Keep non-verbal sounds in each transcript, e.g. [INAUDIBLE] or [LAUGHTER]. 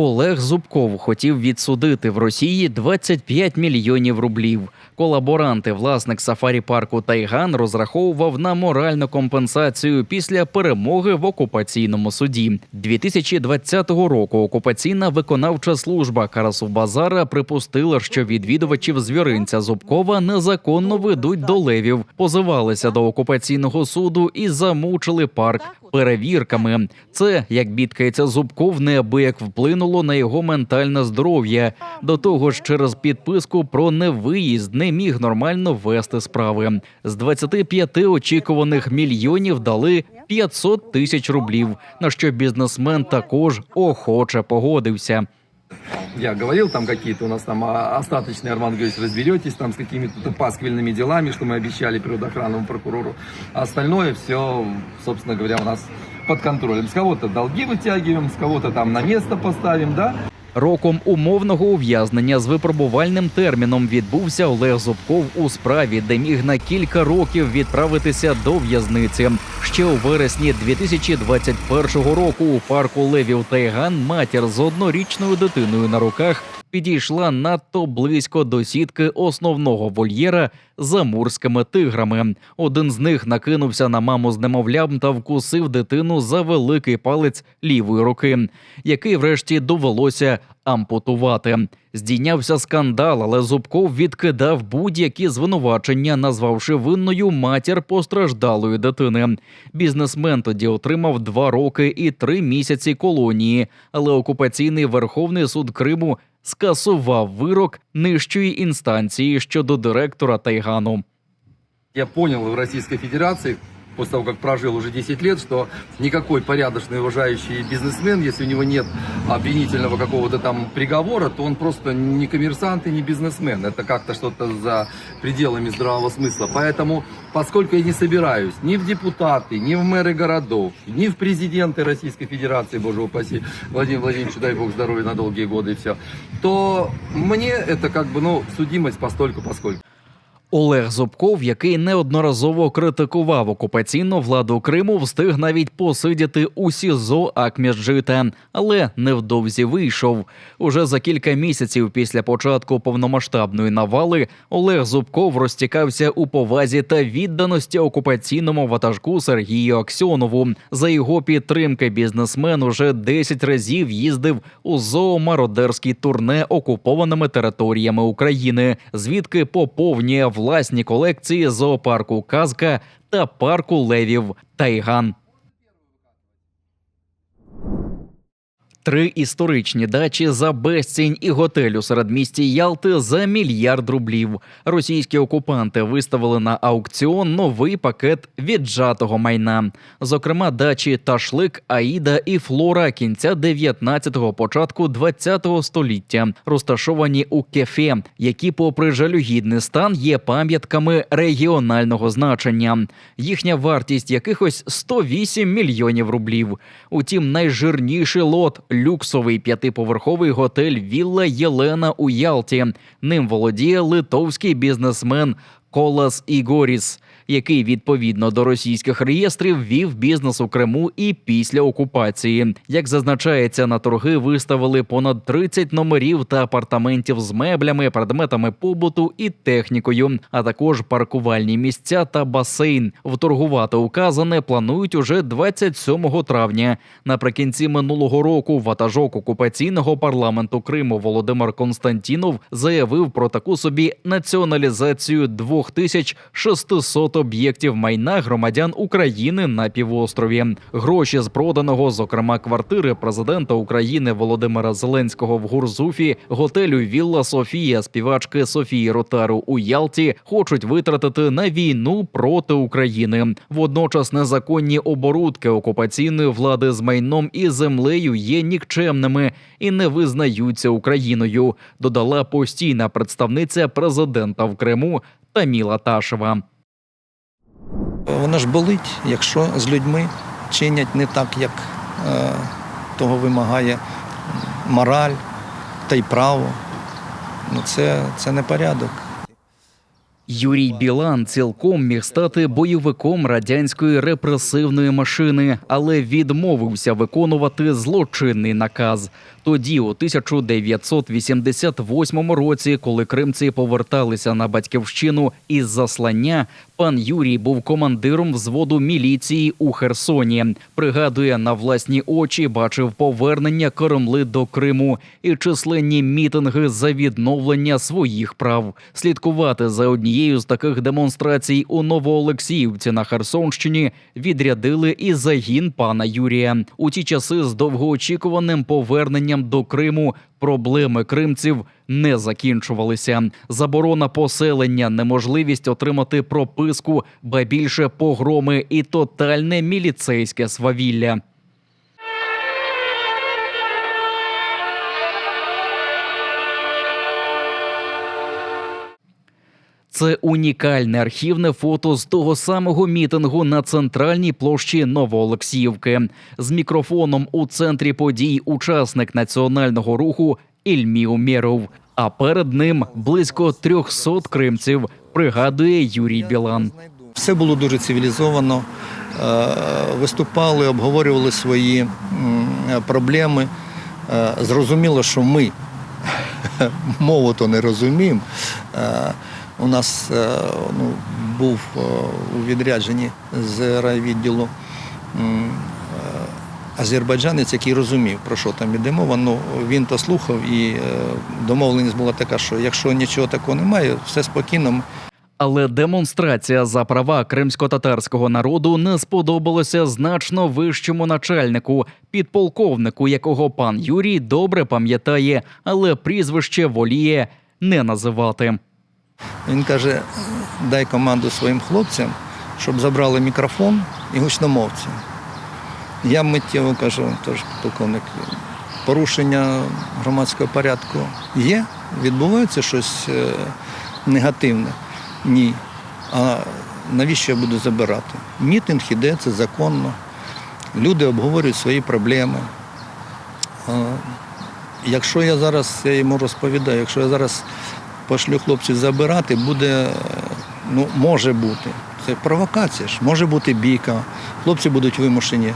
Олег Зубков хотів відсудити в Росії 25 мільйонів рублів. Колаборанти, власник сафарі парку Тайган, розраховував на моральну компенсацію після перемоги в окупаційному суді. 2020 року окупаційна виконавча служба Карасу-Базара припустила, що відвідувачів звіринця Зубкова незаконно ведуть до левів, позивалися до окупаційного суду і замучили парк перевірками. Це, як бідкається Зубков, неабияк вплинуло на його ментальне здоров'я. До того ж, через підписку про невиїзд не міг нормально вести справи. З 25 очікуваних мільйонів дали 500 тисяч рублів, на що бізнесмен також охоче погодився. Я говорил, там какие-то у нас там а, остаточные, Арман Георгиевич, разберетесь там с какими-то пасквильными делами, что мы обещали природоохранному прокурору. А остальное все, собственно говоря, у нас под контролем. С кого-то долги вытягиваем, с кого-то там на место поставим, да? Роком умовного ув'язнення з випробувальним терміном відбувся Олег Зубков у справі, де міг на кілька років відправитися до в'язниці. Ще у вересні 2021 року у парку Левів Тайган матір з однорічною дитиною на руках підійшла надто близько до сітки основного вольєра з амурськими тиграми. Один з них накинувся на маму з немовлям та вкусив дитину за великий палець лівої руки, який врешті довелося ампутувати. Здійнявся скандал, але Зубков відкидав будь-які звинувачення, назвавши винною матір постраждалої дитини. Бізнесмен тоді отримав два роки і три місяці колонії, але окупаційний Верховний суд Криму скасував вирок нижчої інстанції щодо директора Тайгану. Я понял в Российской Федерации, после того, как прожил уже 10 лет, что никакой порядочный, уважающий бизнесмен, если у него нет обвинительного какого-то там приговора, то он просто не коммерсант и не бизнесмен. Это как-то что-то за пределами здравого смысла. Поэтому, поскольку я не собираюсь ни в депутаты, ни в мэры городов, ни в президенты Российской Федерации, боже упаси, Владимир Владимирович, дай бог здоровья на долгие годы и все, то мне это как бы, ну, судимость постольку поскольку. Олег Зубков, який неодноразово критикував окупаційну владу Криму, встиг навіть посидіти у СІЗО Акміджита, але невдовзі вийшов. Уже за кілька місяців після початку повномасштабної навали Олег Зубков розтікався у повазі та відданості окупаційному ватажку Сергію Аксьонову. За його підтримки бізнесмен уже 10 разів їздив у зоомародерські турне окупованими територіями України, звідки поповнює власні колекції зоопарку Казка та парку левів Тайган. Три історичні дачі за безцінь і готель у середмісті Ялти за мільярд рублів. Російські окупанти виставили на аукціон новий пакет віджатого майна. Зокрема, дачі Ташлик, Аїда і Флора кінця 19-го, початку 20-го століття, розташовані у кефе, які, попри жалюгідний стан, є пам'ятками регіонального значення. Їхня вартість якихось 108 мільйонів рублів. Утім, найжирніший лот люксовий п'ятиповерховий готель Вілла Єлена у Ялті. Ним володіє литовський бізнесмен Колас Ігоріс, який відповідно до російських реєстрів вів бізнес у Криму і після окупації. Як зазначається, на торги виставили понад 30 номерів та апартаментів з меблями, предметами побуту і технікою, а також паркувальні місця та басейн. Вторгувати указане планують уже 27 травня. Наприкінці минулого року ватажок окупаційного парламенту Криму Володимир Константінов заявив про таку собі націоналізацію 2600 об'єктів майна громадян України на півострові. Гроші з проданого, зокрема квартири президента України Володимира Зеленського в Гурзуфі, готелю Вілла Софія, співачки Софії Ротару у Ялті, хочуть витратити на війну проти України. Водночас незаконні оборудки окупаційної влади з майном і землею є нікчемними і не визнаються Україною. Додала постійна представниця президента в Криму Таміла Ташева. Вона ж болить, якщо з людьми чинять не так, як е, того вимагає мораль та й право. Ну, це, це не порядок. Юрій Білан цілком міг стати бойовиком радянської репресивної машини, але відмовився виконувати злочинний наказ. Тоді, у 1988 році, коли кримці поверталися на батьківщину із заслання, пан Юрій був командиром взводу міліції у Херсоні. Пригадує, на власні очі бачив повернення Коромли до Криму і численні мітинги за відновлення своїх прав. Слідкувати за однією з таких демонстрацій у Новоолексіївці на Херсонщині відрядили і загін пана Юрія. У ті часи з довгоочікуваним поверненням до Криму проблеми кримців не закінчувалися. Заборона поселення, неможливість отримати прописку, ба більше погроми і тотальне міліцейське свавілля. Це унікальне архівне фото з того самого мітингу на центральній площі Новоолексіївки. З мікрофоном у центрі подій учасник національного руху Ільмі Умєров. А перед ним близько 300 кримців, пригадує Юрій Білан. Все було дуже цивілізовано. Е, Виступали, обговорювали свої проблеми. Е, Зрозуміло, що ми [LAUGHS] мову то не розуміємо. У нас е, ну, був е, у відрядженні з райвідділу е, азербайджанець, який розумів, про що там іде мова. Ну, він то слухав, і домовленість була така, що якщо нічого такого немає, все спокійно. Але демонстрація за права кримсько-татарського народу не сподобалася значно вищому начальнику, підполковнику, якого пан Юрій добре пам'ятає, але прізвище воліє не називати. Він каже: дай команду своїм хлопцям, щоб забрали мікрофон і гучномовці. Я миттєво кажу, тож полковник, порушення громадського порядку є, відбувається щось е, негативне. Ні. А навіщо я буду забирати? Мітинг іде, це законно. Люди обговорюють свої проблеми. Якщо я зараз, я йому розповідаю, якщо я зараз пошлю хлопців забирати, буде, ну, може бути. Це провокація ж, може бути бійка. Хлопці будуть вимушені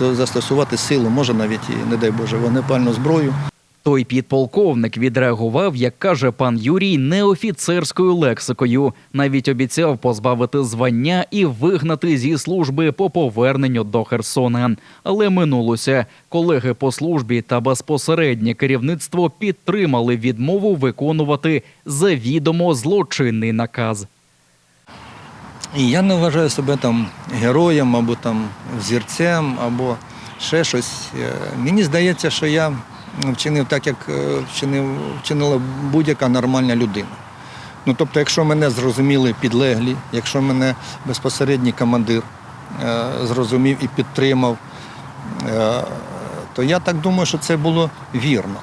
застосувати силу, може навіть і, не дай Боже, вогнепальну зброю. Той підполковник відреагував, як каже пан Юрій, неофіцерською лексикою. Навіть обіцяв позбавити звання і вигнати зі служби по поверненню до Херсона. Але минулося. Колеги по службі та безпосереднє керівництво підтримали відмову виконувати завідомо злочинний наказ. І я не вважаю себе там героєм або там взірцем, або ще щось. Е, Мені здається, що я вчинив так, як е, вчинив, вчинила будь-яка нормальна людина. Ну, тобто, якщо мене зрозуміли підлеглі, якщо мене безпосередній командир е, зрозумів і підтримав, е, то я так думаю, що це було вірно.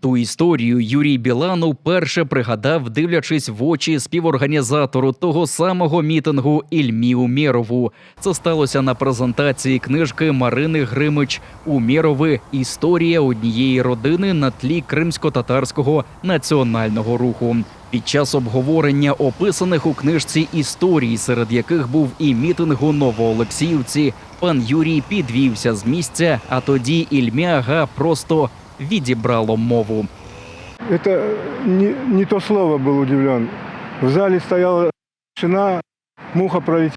Ту історію Юрій Білан уперше пригадав, дивлячись в очі співорганізатору того самого мітингу Ільмі Умєрову. Це сталося на презентації книжки Марини Гримич Умєрови Історія однієї родини на тлі кримсько-татарського національного руху. Під час обговорення описаних у книжці історій, серед яких був і мітинг у Новоолексіївці, пан Юрій підвівся з місця, а тоді Ільмяга просто відібрало мову. Это не, не то слово был удивлен. В зале стояла тишина, муха пролетела.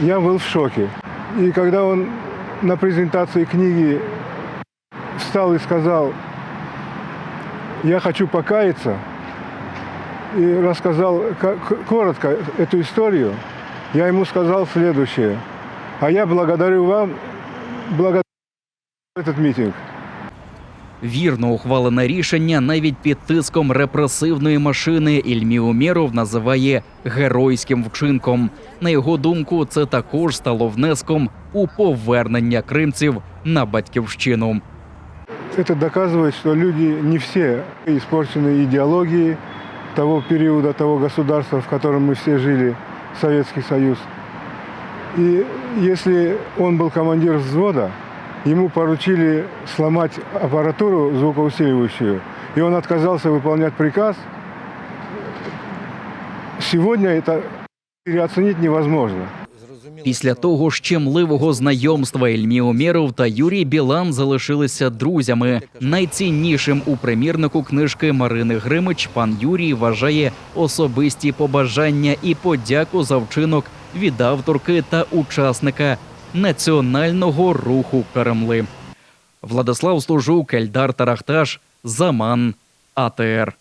Я был в шоке. И когда он на презентации книги встал и сказал, я хочу покаяться, и рассказал коротко эту историю, я ему сказал следующее. А я благодарю вам, благодарю этот митинг. Вірно ухвалене рішення навіть під тиском репресивної машини Ільмі Умєров називає геройським вчинком. На його думку, це також стало внеском у повернення кримців на батьківщину. Это доказывает, что люди не все испорчены идеологией того периода, того государства, в котором мы все жили, Советский Союз. И если он был командир взвода, ему поручили сломать аппаратуру звукоусиливающую, и он отказался выполнять приказ, сегодня это переоценить невозможно. Після того щемливого знайомства Ільмі Омєров та Юрій Білан залишилися друзями. Найціннішим у примірнику книжки Марини Гримич пан Юрій вважає особисті побажання і подяку за вчинок від авторки та учасника національного руху Кремли. Владислав Служук, Ельдар Тарахташ, Заман, АТР.